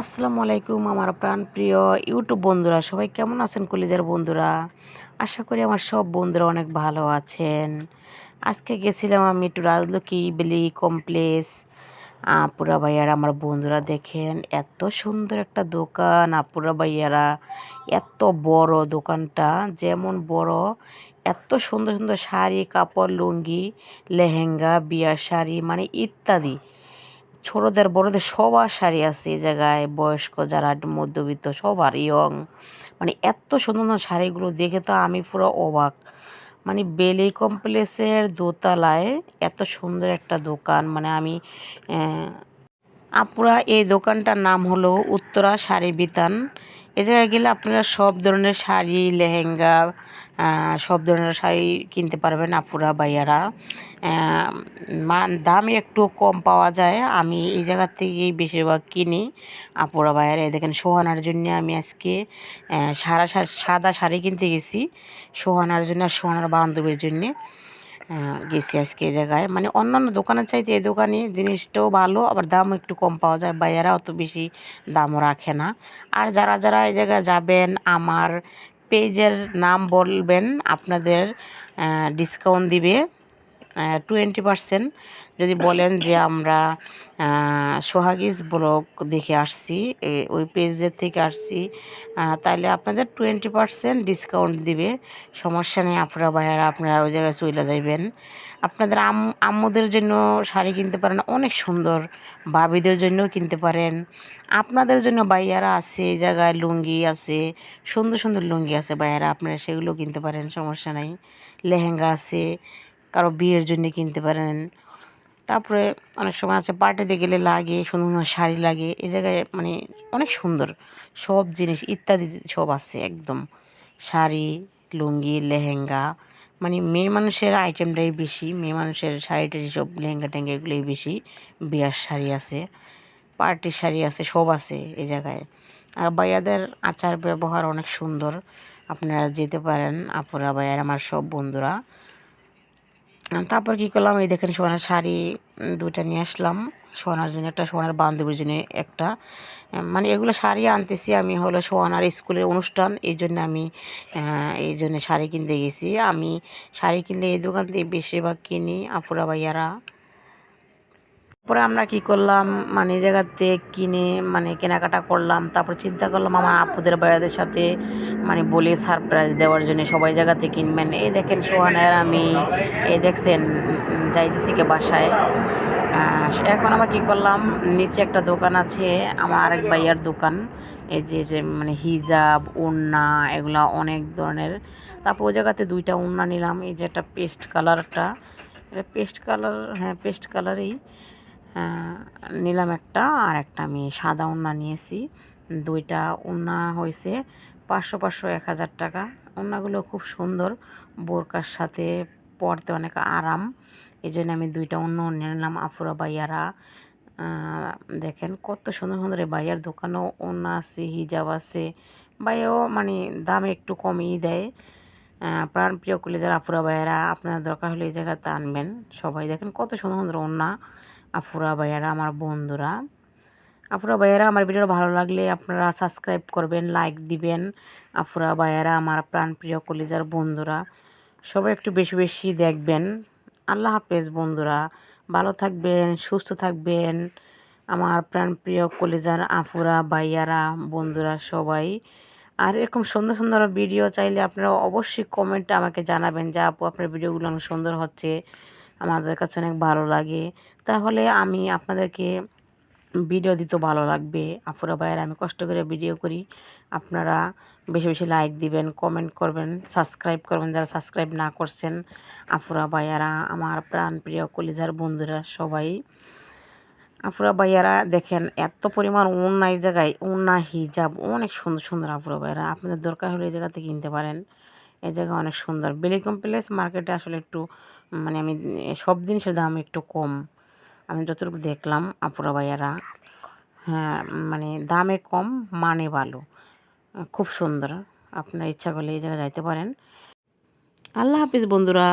আসসালামু আলাইকুম আমার প্রাণ প্রিয় ইউটিউব বন্ধুরা, সবাই কেমন আছেন কলেজের বন্ধুরা? আশা করি আমার সব বন্ধুরা অনেক ভালো আছেন। আজকে গেছিলাম আমি একটু রাজলক্ষ্মী বেলি কমপ্লেক্স আপুরা ভাইয়ারা, আমার বন্ধুরা দেখেন, এত সুন্দর একটা দোকান আপুরা ভাইয়ারা, এত বড় দোকানটা, যেমন বড়, এত সুন্দর সুন্দর শাড়ি, কাপড়, লুঙ্গি, লেহেঙ্গা, বিয়ার শাড়ি মানে ইত্যাদি। ছোটদের, বড়দের সবার শাড়ি আছে এই জায়গায়। বয়স্ক যারা, মধ্যবিত্ত সবার ইয়ং মানে এত সুন্দর সুন্দর শাড়িগুলো দেখে তো আমি পুরো অবাক। মানে বেলি কমপ্লেক্সের দোতলায় এত সুন্দর একটা দোকান। মানে আমি আপুরা, এই দোকানটার নাম হলো উত্তরা শাড়ি বিতান। এ জায়গায় গেলে আপনারা সব ধরনের শাড়ি, লেহেঙ্গা সব ধরনের শাড়ি কিনতে পারবেন আপুরা, ভাইয়ারা। দাম একটু কম পাওয়া যায়। আমি এই জায়গার থেকেই বেশিরভাগ কিনি আপুরা, ভাইয়ারা। দেখেন, সোহানার জন্য আমি আজকে সারা সাদা শাড়ি কিনতে গেছি সোহানার জন্য আর সোহানার বান্ধবীর জন্যে। গেছি আজকে এই জায়গায়। মানে অন্যান্য দোকানের চাইতে এই দোকানে জিনিসটাও ভালো, আবার দাম একটু কম পাওয়া যায়। বা এরা অত বেশি দামও রাখে না। আর যারা যারা এই জায়গায় যাবেন, আমার পেজের নাম বলবেন, আপনাদের ডিসকাউন্ট দিবে। টোয়েন্টি পারসেন্ট যদি বলেন যে আমরা সোহাগিস ব্লগ দেখে আসছি ওই পেজের থেকে আসছি তাহলে আপনাদের টোয়েন্টি পারসেন্ট ডিসকাউন্ট দিবে। সমস্যা নেই, আপনারা ভাইয়ারা, আপনারা ওই জায়গায় চলে যাইবেন। আপনাদের আম, আম্মুদের জন্য শাড়ি কিনতে পারেন, অনেক সুন্দর। ভাবিদের জন্যও কিনতে পারেন। আপনাদের জন্য ভাইয়ারা আছে, এই জায়গায় লুঙ্গি আছে, সুন্দর সুন্দর লুঙ্গি আছে ভাইয়ারা, আপনারা সেগুলো কিনতে পারেন, সমস্যা নাই। লেহেঙ্গা আছে বিয়ের জন্য কিনতে পারেন। তারপরে অনেক সময় আছে পার্টিতে গেলে লাগে, সুন্দর সুন্দর শাড়ি লাগে, এই জায়গায় মানে অনেক সুন্দর। সব জিনিস, ইত্যাদি সব আছে একদম। শাড়ি, লুঙ্গি, লেহেঙ্গা মানে মেয়ে মানুষের আইটেমটাই বেশি, মেয়ে মানুষের শাড়িটারি সব লেহেঙ্গা টেঙ্গা এগুলোই বেশি, বিয়ার শাড়ি আছে পার্টির শাড়ি আছে, সব আছে এই জায়গায়। আর বাইয়াদের আচার ব্যবহার অনেক সুন্দর, আপনারা যেতে পারেন, আপুরা বাইয়ার আমার সব বন্ধুরা। তারপর কী করলাম, এই দেখেন সোনার শাড়ি দুইটা নিয়ে আসলাম। সোনার জন্য একটা সোনার বান্ধবীর জন্য একটা। মানে এগুলো শাড়ি আনতেছি আমি হলো সোনার স্কুলের অনুষ্ঠান, এই জন্য আমি এই জন্য শাড়ি কিনতে গেছি। আমি শাড়ি কিনলে এই দোকান থেকে বেশিরভাগ কিনি আপুরা ভাইয়ারা। পরে আমরা কি করলাম? মানে জায়গাতে কিনে মানে কেনাকাটা করলাম। তারপর চিন্তা করলাম, আমার আপুদের ভাইয়াদের সাথে মানে বলে সারপ্রাইজ দেওয়ার জন্য সবাই জায়গাতে কিনবেন। এই দেখেন সোহানের আমি, এই দেখছেন যাইতেছি কে বাসায়। এখন আবার কি করলাম? নিচে একটা দোকান আছে, আমার আরেক ভাইয়ার দোকান। এই যে যে মানে হিজাব, ওড়না, এগুলা অনেক ধরনের। তারপর ওই জায়গাতে দুইটা ওড়না নিলাম। এই যে, একটা পেস্ট কালারটা। এটা পেস্ট কালার হ্যাঁ পেস্ট কালারই। নিলাম একটা আর একটা আমি সাদা ওড়না নিয়েছি। দুইটা ওড়না হয়েছে পাঁচশো পাঁচশো এক হাজার টাকা। ওড়নাগুলো খুব সুন্দর, বোরকার সাথে পরতে অনেক আরাম। এই জন্য আমি দুইটা অন্য অন্য নিলাম আফুরা বাইয়ারা দেখেন কত সুন্দর সুন্দর বাইয়ার দোকানেও ওড়না আছে, হিজাব আছে। বাইয়াও মানে দাম একটু কমই দেয়। প্রাণ প্রাণপ্রিয় কলেজের আফুরা বাইয়ারা আপনার দরকার হলে এই জায়গাতে আনবেন। সবাই দেখেন কত সুন্দর সুন্দর ওড়না আফুরা ভাইয়ারা, আমার বন্ধুরা। আফুরা ভাইয়ারা, আমার ভিডিও ভালো লাগলে আপনারা সাবস্ক্রাইব করবেন লাইক দিবেন। আফুরা ভাইয়ারা, আমার প্রাণপ্রিয় কলিজার বন্ধুরা, সবাই একটু বেশি বেশি দেখবেন। আল্লাহ হাফেজ বন্ধুরা, ভালো থাকবেন, সুস্থ থাকবেন। আমার প্রাণপ্রিয় কলিজার আফুরা ভাইয়ারা, বন্ধুরা সবাই। আর এরকম সুন্দর সুন্দর ভিডিও চাইলে আপনারা অবশ্যই কমেন্টে আমাকে জানাবেন যে, আপু, আপনার ভিডিওগুলো অনেক সুন্দর হচ্ছে। আমাদের কাছে অনেক ভালো লাগে। তাহলে আমি আপনাদেরকে ভিডিও দিতে ভালো লাগবে। আপুরা ভাইয়ের, আমি কষ্ট করে ভিডিও করি। আপনারা বেশি বেশি লাইক দিবেন কমেন্ট করবেন সাবস্ক্রাইব করবেন। যারা সাবস্ক্রাইব না করছেন আফুরা ভাইয়ারা, আমার প্রাণ প্রিয় কলিজার বন্ধুরা সবাই। আফুরা ভাইয়ারা, দেখেন এত পরিমাণ উন্না এই জায়গায়, উন্না হিজাব, অনেক সুন্দর সুন্দর আফুরা ভাইয়ারা। আপনাদের দরকার হলে এই জায়গাতে কিনতে পারেন। এই জায়গা অনেক সুন্দর। বেলি কমপ্লেক্স মার্কেটে আসলে একটু মানে আমি, সব জিনিসের দাম একটু কম। আমি যতটুকু দেখলাম আপুরা ভাইয়ারা হ্যাঁ মানে দামে কম মানে ভালো। খুব সুন্দর। আপনার ইচ্ছা করলে এই জায়গায় যাইতে পারেন। আল্লাহ হাফিজ বন্ধুরা।